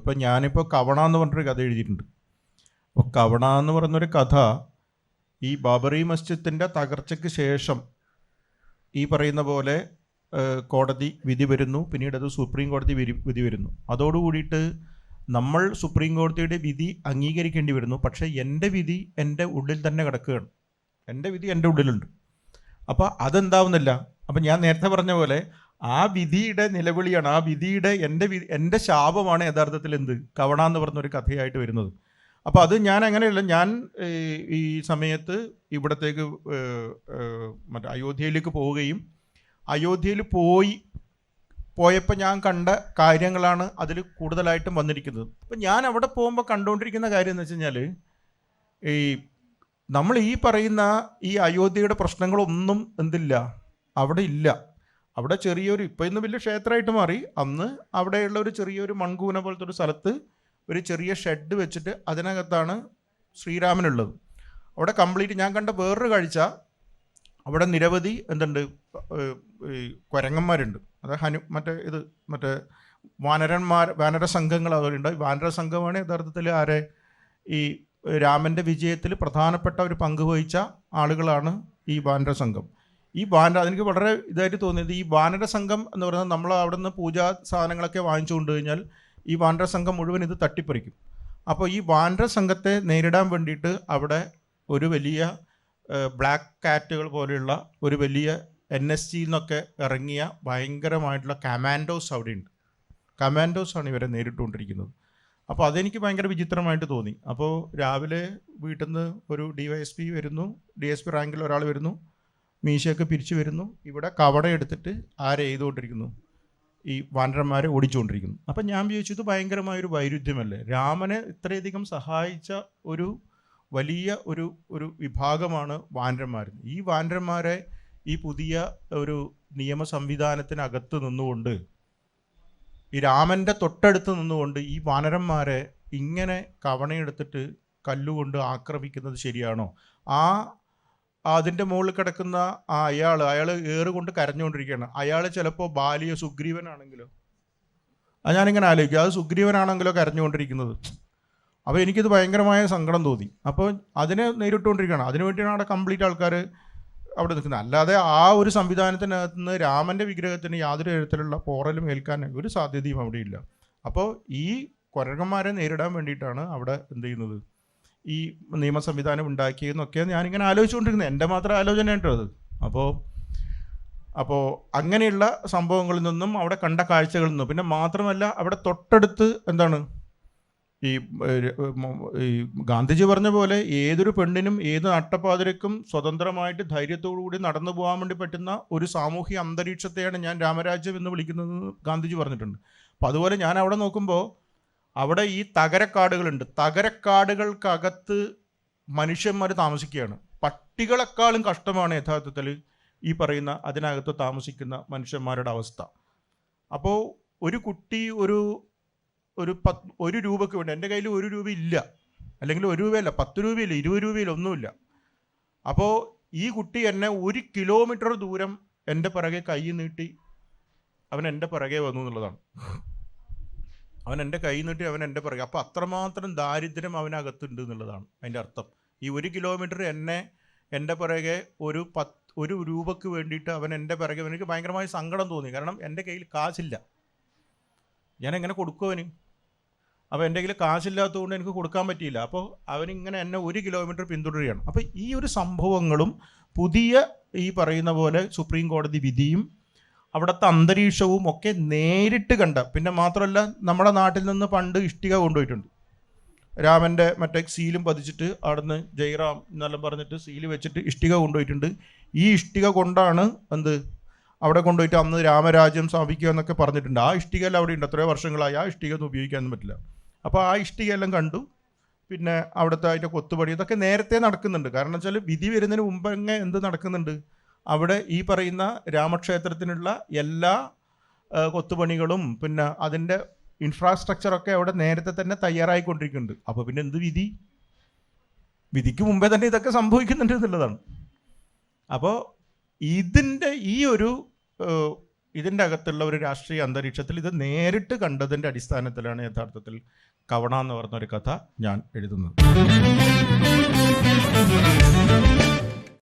ഇപ്പം ഞാനിപ്പോൾ കവണ എന്ന് പറഞ്ഞൊരു കഥ എഴുതിയിട്ടുണ്ട്. അപ്പോൾ കവണ എന്ന് പറയുന്നൊരു കഥ ഈ ബാബറി മസ്ജിദിന്റെ തകർച്ചയ്ക്ക് ശേഷം ഈ പറയുന്ന പോലെ കോടതി വിധി വരുന്നു. പിന്നീട് അത് സുപ്രീം കോടതി വിധി വരുന്നു. അതോടുകൂടിയിട്ട് നമ്മൾ സുപ്രീം കോടതിയുടെ വിധി അംഗീകരിക്കേണ്ടി വരുന്നു. പക്ഷേ എന്റെ വിധി എന്റെ ഉള്ളിൽ തന്നെ കിടക്കുകയാണ്. എന്റെ വിധി എന്റെ ഉള്ളിലുണ്ട്. അപ്പോൾ അതെന്താവുന്നില്ല? അപ്പം ഞാൻ നേരത്തെ പറഞ്ഞ പോലെ ആ വിധിയുടെ നിലവിളിയാണ് ആ വിധിയുടെ എന്റെ എന്റെ ശാപമാണ് യഥാർത്ഥത്തിൽ എന്ത്? കവണ എന്ന് പറഞ്ഞൊരു കഥയായിട്ട് വരുന്നത്. അപ്പോൾ അത് ഞാൻ അങ്ങനെയല്ല ഞാൻ ഈ സമയത്ത് ഇവിടത്തേക്ക് മറ്റേ അയോധ്യയിലേക്ക് പോവുകയും അയോധ്യയിൽ പോയി പോയപ്പോൾ ഞാൻ കണ്ട കാര്യങ്ങളാണ് അതിൽ കൂടുതലായിട്ടും വന്നിരിക്കുന്നത്. അപ്പം ഞാൻ അവിടെ പോകുമ്പോൾ കണ്ടുകൊണ്ടിരിക്കുന്ന കാര്യം എന്ന് വെച്ച് കഴിഞ്ഞാൽ ഈ നമ്മൾ ഈ പറയുന്ന ഈ അയോധ്യയുടെ പ്രശ്നങ്ങളൊന്നും എന്തില്ല അവിടെ ഇല്ല. അവിടെ ചെറിയൊരു ഇപ്പോൾ ഇന്ന് വലിയ ക്ഷേത്രമായിട്ട് മാറി. അന്ന് അവിടെയുള്ള ഒരു ചെറിയൊരു മൺകൂന പോലത്തെ ഒരു സ്ഥലത്ത് ഒരു ചെറിയ ഷെഡ് വെച്ചിട്ട് അതിനകത്താണ് ശ്രീരാമനുള്ളത്. അവിടെ കംപ്ലീറ്റ് ഞാൻ കണ്ട വേറൊരു കാഴ്ച. അവിടെ നിരവധി എന്തുണ്ട് കുരങ്ങന്മാരുണ്ട്. അത് ഹനു മറ്റേ ഇത് മറ്റേ വാനരന്മാർ വാനര സംഘങ്ങൾ അവരുണ്ട് വാനര സംഘമാണ് യഥാർത്ഥത്തിൽ ആരെ ഈ രാമന്റെ വിജയത്തിൽ പ്രധാനപ്പെട്ട ഒരു പങ്ക് വഹിച്ച ആളുകളാണ് ഈ വാനര സംഘം. ഈ ബാനർ അതെനിക്ക് വളരെ ഇതായിട്ട് തോന്നിയത്. ഈ ബാനര സംഘം എന്ന് പറയുന്നത് നമ്മൾ അവിടെ നിന്ന് പൂജാ സാധനങ്ങളൊക്കെ വാങ്ങിച്ചു കൊണ്ടുകഴിഞ്ഞാൽ ഈ വാനര സംഘം മുഴുവൻ ഇത് തട്ടിപ്പറിക്കും. അപ്പോൾ ഈ വാനര സംഘത്തെ നേരിടാൻ വേണ്ടിയിട്ട് അവിടെ ഒരു വലിയ ബ്ലാക്ക് കാറ്റുകൾ പോലെയുള്ള ഒരു വലിയ എൻ എസ് ജിയിൽ നിന്നൊക്കെ ഇറങ്ങിയ ഭയങ്കരമായിട്ടുള്ള കമാൻഡോസ് അവിടെയുണ്ട്. കമാൻഡോസ് ആണ് ഇവരെ നേരിട്ടുകൊണ്ടിരിക്കുന്നത്. അപ്പോൾ അതെനിക്ക് ഭയങ്കര വിചിത്രമായിട്ട് തോന്നി. അപ്പോൾ രാവിലെ വീട്ടിൽ നിന്ന് ഒരു ഡി വൈ എസ് പി വരുന്നു. ഡി എസ് പി റാങ്കിൽ ഒരാൾ വരുന്നു. മീശയൊക്കെ പിരിച്ചു വരുന്നു. ഇവിടെ കവട എടുത്തിട്ട് ആരെ എഴുതുകൊണ്ടിരിക്കുന്നു ഈ വാനരന്മാരെ ഓടിച്ചുകൊണ്ടിരിക്കുന്നു. അപ്പം ഞാൻ വിചാരിച്ചു ഇത് ഭയങ്കരമായൊരു വൈരുദ്ധ്യമല്ലേ? രാമനെ ഇത്രയധികം സഹായിച്ച ഒരു വലിയ ഒരു ഒരു വിഭാഗമാണ് വാനരന്മാർ ഈ വാനരന്മാരെ ഈ പുതിയ ഒരു നിയമ സംവിധാനത്തിനകത്ത് നിന്നുകൊണ്ട് ഈ രാമന്റെ തൊട്ടടുത്ത് നിന്നുകൊണ്ട് ഈ വാനരന്മാരെ ഇങ്ങനെ കവണയെടുത്തിട്ട് കല്ലുകൊണ്ട് ആക്രമിക്കുന്നത് ശരിയാണോ? ആ അതിന്റെ മുകളിൽ കിടക്കുന്ന ആ അയാൾ അയാൾ ഏറുകൊണ്ട് കരഞ്ഞുകൊണ്ടിരിക്കുകയാണ്. അയാൾ ചിലപ്പോൾ ബാലിയോ സുഗ്രീവനാണെങ്കിലോ. അത് ഞാനിങ്ങനെ ആലോചിക്കും. അത് സുഗ്രീവനാണെങ്കിലോ കരഞ്ഞുകൊണ്ടിരിക്കുന്നത്. അപ്പോൾ എനിക്കിത് ഭയങ്കരമായ സങ്കടം തോന്നി. അപ്പോൾ അതിനെ നേരിട്ടുകൊണ്ടിരിക്കുകയാണ്. അതിനു വേണ്ടിയാണ് അവിടെ കംപ്ലീറ്റ് ആൾക്കാർ അവിടെ നിൽക്കുന്നത്. അല്ലാതെ ആ ഒരു സംവിധാനത്തിനകത്ത് നിന്ന് രാമന്റെ വിഗ്രഹത്തിന് യാതൊരു തരത്തിലുള്ള പോറലും ഏൽക്കാൻ ഒരു സാധ്യതയും അവിടെയില്ല. അപ്പോൾ ഈ കുരങ്ങന്മാരെ നേരിടാൻ വേണ്ടിയിട്ടാണ് അവിടെ എന്ത് ചെയ്യുന്നത്? ഈ നിയമ സംവിധാനം ഉണ്ടാക്കിയെന്നൊക്കെ ഞാനിങ്ങനെ ആലോചിച്ചുകൊണ്ടിരുന്നത് എന്റെ മാത്രം ആലോചന കേട്ടോ അത്. അപ്പോൾ അപ്പോൾ അങ്ങനെയുള്ള സംഭവങ്ങളിൽ നിന്നും അവിടെ കണ്ട കാഴ്ചകളിൽ നിന്നും പിന്നെ മാത്രമല്ല അവിടെ തൊട്ടടുത്ത് എന്താണ്? ഈ ഈ ഗാന്ധിജി പറഞ്ഞ പോലെ ഏതൊരു പെണ്ണിനും ഏത് നട്ടപ്പാതിരക്കും സ്വതന്ത്രമായിട്ട് ധൈര്യത്തോടു കൂടി നടന്നു പോകാൻ വേണ്ടി പറ്റുന്ന ഒരു സാമൂഹിക അന്തരീക്ഷത്തെയാണ് ഞാൻ രാമരാജ്യം എന്ന് വിളിക്കുന്നത് ഗാന്ധിജി പറഞ്ഞിട്ടുണ്ട്. അപ്പം അതുപോലെ ഞാൻ അവിടെ നോക്കുമ്പോൾ അവിടെ ഈ തകരക്കാടുകളുണ്ട്. തകരക്കാടുകൾക്കകത്ത് മനുഷ്യന്മാർ താമസിക്കുകയാണ്. പട്ടികളെക്കാളും കഷ്ടമാണ് യഥാർത്ഥത്തിൽ ഈ പറയുന്ന അതിനകത്ത് താമസിക്കുന്ന മനുഷ്യന്മാരുടെ അവസ്ഥ. അപ്പോൾ ഒരു കുട്ടി ഒരു ഒരു പത്ത് ഒരു രൂപയ്ക്ക് വേണ്ടി എന്റെ കയ്യിൽ ഒരു രൂപ ഇല്ല. അല്ലെങ്കിൽ ഒരു രൂപയല്ല പത്ത് രൂപയില്ല ഇരുപത് രൂപയില്ല ഒന്നുമില്ല. അപ്പോൾ ഈ കുട്ടി എന്നെ ഒരു കിലോമീറ്റർ ദൂരം എന്റെ പിറകെ കൈ നീട്ടി അവൻ എന്റെ പിറകെ വന്നു എന്നുള്ളതാണ്. അവൻ എന്റെ കൈ നീട്ടി അവൻ എന്റെ പുറകെ. അപ്പോൾ അത്രമാത്രം ദാരിദ്ര്യം അവനകത്തുണ്ട് എന്നുള്ളതാണ് അതിന്റെ അർത്ഥം. ഈ ഒരു കിലോമീറ്റർ എന്നെ എന്റെ പുറകെ ഒരു പത്ത് ഒരു രൂപയ്ക്ക് വേണ്ടിയിട്ട് അവൻ എന്റെ പിറകെ എനിക്ക് ഭയങ്കരമായ സങ്കടം തോന്നി. കാരണം എന്റെ കയ്യിൽ കാശില്ല. ഞാൻ എങ്ങനെ കൊടുക്കും അവന്? അപ്പോൾ എന്റെ കയ്യിൽ കാശില്ലാത്തതുകൊണ്ട് എനിക്ക് കൊടുക്കാൻ പറ്റിയില്ല. അപ്പോൾ അവനിങ്ങനെ എന്നെ ഒരു കിലോമീറ്റർ പിന്തുടരുകയാണ്. അപ്പോൾ ഈ ഒരു സംഭവങ്ങളും പുതിയ ഈ പറയുന്ന പോലെ സുപ്രീം കോടതി വിധിയും അവിടുത്തെ അന്തരീക്ഷവും ഒക്കെ നേരിട്ട് കണ്ട. പിന്നെ മാത്രമല്ല നമ്മുടെ നാട്ടിൽ നിന്ന് പണ്ട് ഇഷ്ടിക കൊണ്ടുപോയിട്ടുണ്ട്. രാമന്റെ മറ്റേ സീലും പതിച്ചിട്ട് അവിടുന്ന് ജയറാം എന്നെല്ലാം പറഞ്ഞിട്ട് സീൽ വെച്ചിട്ട് ഇഷ്ടിക കൊണ്ടുപോയിട്ടുണ്ട്. ഈ ഇഷ്ടിക കൊണ്ടാണ് എന്ത്? അവിടെ കൊണ്ടുപോയിട്ട് അന്ന് രാമരാജ്യം സ്ഥാപിക്കുക എന്നൊക്കെ പറഞ്ഞിട്ടുണ്ട്. ആ ഇഷ്ടികയെല്ലാം അവിടെ ഉണ്ട്. എത്രയോ വർഷങ്ങളായി ആ ഇഷ്ടിക ഒന്നും ഉപയോഗിക്കാനൊന്നും പറ്റില്ല. അപ്പോൾ ആ ഇഷ്ടികയെല്ലാം കണ്ടു. പിന്നെ അവിടുത്തെ അതിന്റെ കൊത്തുപണി ഇതൊക്കെ നേരത്തെ നടക്കുന്നുണ്ട്. കാരണം വെച്ചാൽ വിധി വരുന്നതിന് മുമ്പങ്ങ് എന്ത് നടക്കുന്നുണ്ട്? അവിടെ ഈ പറയുന്ന രാമക്ഷേത്രത്തിനുള്ള എല്ലാ കൊത്തുപണികളും പിന്നെ അതിന്റെ ഇൻഫ്രാസ്ട്രക്ചറൊക്കെ അവിടെ നേരത്തെ തന്നെ തയ്യാറായിക്കൊണ്ടിരിക്കുന്നുണ്ട്. അപ്പോൾ പിന്നെ എന്ത് വിധി? വിധിക്ക് മുമ്പേ തന്നെ ഇതൊക്കെ സംഭവിക്കുന്നുണ്ട് എന്നുള്ളതാണ്. അപ്പോൾ ഇതിന്റെ ഈ ഒരു ഇതിന്റെ അകത്തുള്ള ഒരു രാഷ്ട്രീയ അന്തരീക്ഷത്തിൽ ഇത് നേരിട്ട് കണ്ടതിന്റെ അടിസ്ഥാനത്തിലാണ് യഥാർത്ഥത്തിൽ കവണ എന്ന് പറഞ്ഞൊരു കഥ ഞാൻ എഴുതുന്നത്.